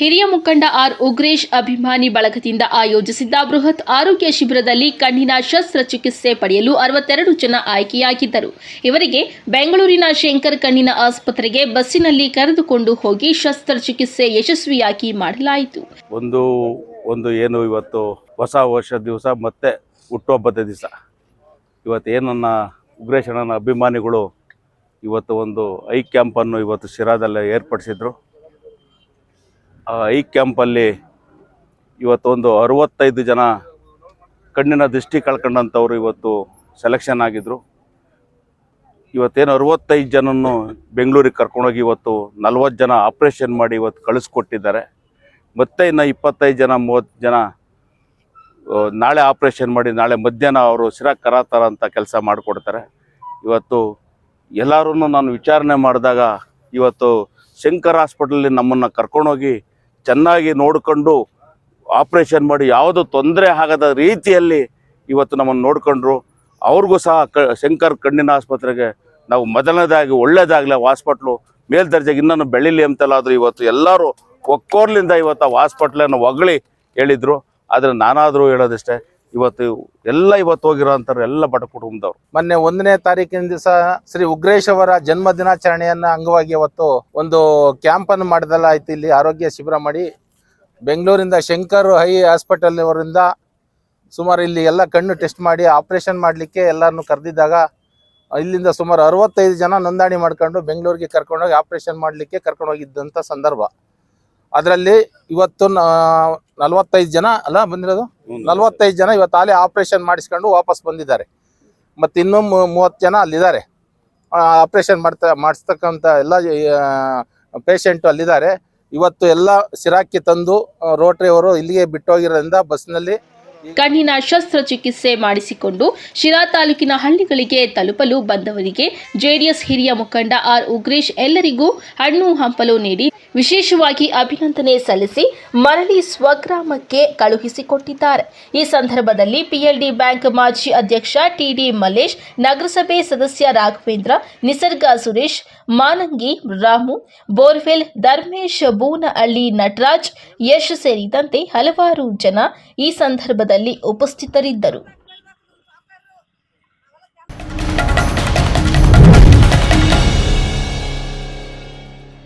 ಹಿರಿಯ ಮುಖಂಡ ಆರ್ ಉಗ್ರೇಶ್ ಅಭಿಮಾನಿ ಬಳಗದಿಂದ ಆಯೋಜಿಸಿದ್ದ ಬೃಹತ್ ಆರೋಗ್ಯ ಶಿಬಿರದಲ್ಲಿ ಕಣ್ಣಿನ ಶಸ್ತ್ರಚಿಕಿತ್ಸೆ ಪಡೆಯಲು ಅರವತ್ತೆರಡು ಜನ ಆಯ್ಕೆಯಾಗಿದ್ದರು. ಇವರಿಗೆ ಬೆಂಗಳೂರಿನ ಶಂಕರ್ ಕಣ್ಣಿನ ಆಸ್ಪತ್ರೆಗೆ ಬಸ್ಸಿನಲ್ಲಿ ಕರೆದುಕೊಂಡು ಹೋಗಿ ಶಸ್ತ್ರಚಿಕಿತ್ಸೆ ಯಶಸ್ವಿಯಾಗಿ ಮಾಡಲಾಯಿತು. ಒಂದು ಒಂದು ಏನು ಇವತ್ತು ಹೊಸ ವರ್ಷ ದಿವಸ ಮತ್ತೆ ಹುಟ್ಟುಹಬ್ಬದ ದಿವಸ. ಇವತ್ತು ಏನನ್ನ ನನ್ನ ಉಗ್ರೇಶಣ್ಣನ ಅಭಿಮಾನಿಗಳು ಇವತ್ತು ಒಂದು ಐ ಕ್ಯಾಂಪನ್ನು ಇವತ್ತು ಶಿರಾದಲ್ಲಿ ಏರ್ಪಡಿಸಿದ್ರು. ಆ ಐ ಕ್ಯಾಂಪಲ್ಲಿ ಇವತ್ತು ಒಂದು ಅರವತ್ತೈದು ಜನ ಕಣ್ಣಿನ ದೃಷ್ಟಿ ಕಳ್ಕೊಂಡಂಥವ್ರು ಇವತ್ತು ಸೆಲೆಕ್ಷನ್ ಆಗಿದ್ರು. ಇವತ್ತೇನು ಅರವತ್ತೈದು ಜನನ್ನು ಬೆಂಗಳೂರಿಗೆ ಕರ್ಕೊಂಡೋಗಿ ಇವತ್ತು ನಲ್ವತ್ತು ಜನ ಆಪ್ರೇಷನ್ ಮಾಡಿ ಇವತ್ತು ಕಳಿಸ್ಕೊಟ್ಟಿದ್ದಾರೆ. ಮತ್ತೆ ಇನ್ನು ಇಪ್ಪತ್ತೈದು ಜನ, ಮೂವತ್ತು ಜನ ನಾಳೆ ಆಪ್ರೇಷನ್ ಮಾಡಿ ನಾಳೆ ಮಧ್ಯಾಹ್ನ ಅವರು ಶಿರಾ ಕರಾತಾರ ಅಂತ ಕೆಲಸ ಮಾಡಿಕೊಡ್ತಾರೆ. ಇವತ್ತು ಎಲ್ಲರೂ ನಾನು ವಿಚಾರಣೆ ಮಾಡಿದಾಗ ಇವತ್ತು ಶಂಕರ್ ಹಾಸ್ಪಿಟಲಲ್ಲಿ ನಮ್ಮನ್ನು ಕರ್ಕೊಂಡೋಗಿ ಚೆನ್ನಾಗಿ ನೋಡಿಕೊಂಡು ಆಪ್ರೇಷನ್ ಮಾಡಿ ಯಾವುದು ತೊಂದರೆ ಆಗದ ರೀತಿಯಲ್ಲಿ ಇವತ್ತು ನಮ್ಮನ್ನು ನೋಡಿಕೊಂಡ್ರು. ಅವ್ರಿಗೂ ಸಹ ಕ ಶಂಕರ್ ಕಣ್ಣಿನ ಆಸ್ಪತ್ರೆಗೆ ನಾವು ಮೊದಲನೇದಾಗಿ ಒಳ್ಳೇದಾಗಲಿ ಹಾಸ್ಪಿಟ್ಲು. ಮೇಲ್ದರ್ಜೆಗೆ ಇನ್ನೂ ಬೆಳೀಲಿ ಅಂತೆಲ್ಲಾದರೂ ಇವತ್ತು ಎಲ್ಲರೂ ಒಕ್ಕೋರ್ಲಿಂದ ಇವತ್ತು ಆ ಹಾಸ್ಪಿಟ್ಲನ್ನು ಹೊಗಳಿ ಹೇಳಿದರು. ಆದರೆ ನಾನಾದರೂ ಹೇಳೋದಿಷ್ಟೇ ಇವತ್ತು ಎಲ್ಲ ಇವತ್ತು ಹೋಗಿರೋ ಅಂತಾರೆ ಎಲ್ಲ ಬಡ ಕುಟುಂಬದವ್ರು. ಮೊನ್ನೆ ಒಂದನೇ ತಾರೀಕಿನ ದಿವಸ ಶ್ರೀ ಉಗ್ರೇಶ್ ಅವರ ಜನ್ಮ ದಿನಾಚರಣೆಯನ್ನ ಅಂಗವಾಗಿ ಅವತ್ತು ಒಂದು ಕ್ಯಾಂಪ್ ಅನ್ನು ಆಯ್ತು ಇಲ್ಲಿ ಆರೋಗ್ಯ ಶಿಬಿರ ಮಾಡಿ. ಬೆಂಗಳೂರಿಂದ ಶಂಕರ್ ಹೈ ಹಾಸ್ಪಿಟಲ್ ಅವರಿಂದ ಸುಮಾರು ಇಲ್ಲಿ ಎಲ್ಲ ಕಣ್ಣು ಟೆಸ್ಟ್ ಮಾಡಿ ಆಪರೇಷನ್ ಮಾಡಲಿಕ್ಕೆ ಎಲ್ಲರನ್ನು ಕರೆದಿದ್ದಾಗ ಇಲ್ಲಿಂದ ಸುಮಾರು ಅರವತ್ತೈದು ಜನ ನೋಂದಣಿ ಮಾಡ್ಕೊಂಡು ಬೆಂಗಳೂರಿಗೆ ಕರ್ಕೊಂಡೋಗಿ ಆಪರೇಷನ್ ಮಾಡಲಿಕ್ಕೆ ಕರ್ಕೊಂಡೋಗಿದ್ದಂಥ ಸಂದರ್ಭ. ಅದರಲ್ಲಿ ಇವತ್ತು ನಲವತ್ತೈದು ಜನ ಅಲ್ಲ ಬಂದಿರೋದು? ನಲವತ್ತೈದು ಜನ ಇವತ್ತು ಅಲ್ಲೇ ಆಪರೇಷನ್ ಮಾಡಿಸ್ಕೊಂಡು ವಾಪಸ್ ಬಂದಿದ್ದಾರೆ. ಮತ್ತು ಇನ್ನೂ ಮೂವತ್ತು ಜನ ಅಲ್ಲಿದ್ದಾರೆ. ಆಪರೇಷನ್ ಮಾಡ್ತಾ ಮಾಡಿಸ್ತಕ್ಕಂಥ ಎಲ್ಲ ಪೇಷಂಟು ಅಲ್ಲಿದ್ದಾರೆ. ಇವತ್ತು ಎಲ್ಲ ಸಿರಾಕಿ ತಂದು ರೋಟ್ರಿಯವರು ಇಲ್ಲಿಗೆ ಬಿಟ್ಟೋಗಿರೋದ್ರಿಂದ ಬಸ್ನಲ್ಲಿ ಕಣ್ಣಿನ ಶಸ್ತ್ರಚಿಕಿತ್ಸೆ ಮಾಡಿಸಿಕೊಂಡು ಶಿರಾ ತಾಲೂಕಿನ ಹಳ್ಳಿಗಳಿಗೆ ತಲುಪಲು ಬಂದವರಿಗೆ ಜೆಡಿಎಸ್ ಹಿರಿಯ ಮುಖಂಡ ಆರ್ ಉಗ್ರೇಶ್ ಎಲ್ಲರಿಗೂ ಹಣ್ಣು ಹಂಪಲು ನೀಡಿ ವಿಶೇಷವಾಗಿ ಅಭಿನಂದನೆ ಸಲ್ಲಿಸಿ ಮರಳಿ ಸ್ವಗ್ರಾಮಕ್ಕೆ ಕಳುಹಿಸಿಕೊಟ್ಟಿದ್ದಾರೆ. ಈ ಸಂದರ್ಭದಲ್ಲಿ ಪಿಎಲ್ಡಿ ಬ್ಯಾಂಕ್ ಮಾಜಿ ಅಧ್ಯಕ್ಷ ಟಿಡಿ ಮಲ್ಲೇಶ್, ನಗರಸಭೆ ಸದಸ್ಯ ರಾಘವೇಂದ್ರ, ನಿಸರ್ಗ ಸುರೇಶ್, ಮಾನಂಗಿ, ರಾಮು, ಬೋರ್ವೆಲ್, ಧರ್ಮೇಶ್, ಬೂನಹಳ್ಳಿ, ನಟರಾಜ್, ಯಶ್ ಸೇರಿದಂತೆ ಹಲವಾರು ಜನ ಈ ಸಂದರ್ಭದಲ್ಲಿ ಉಪಸ್ಥಿತರಿದ್ದರು.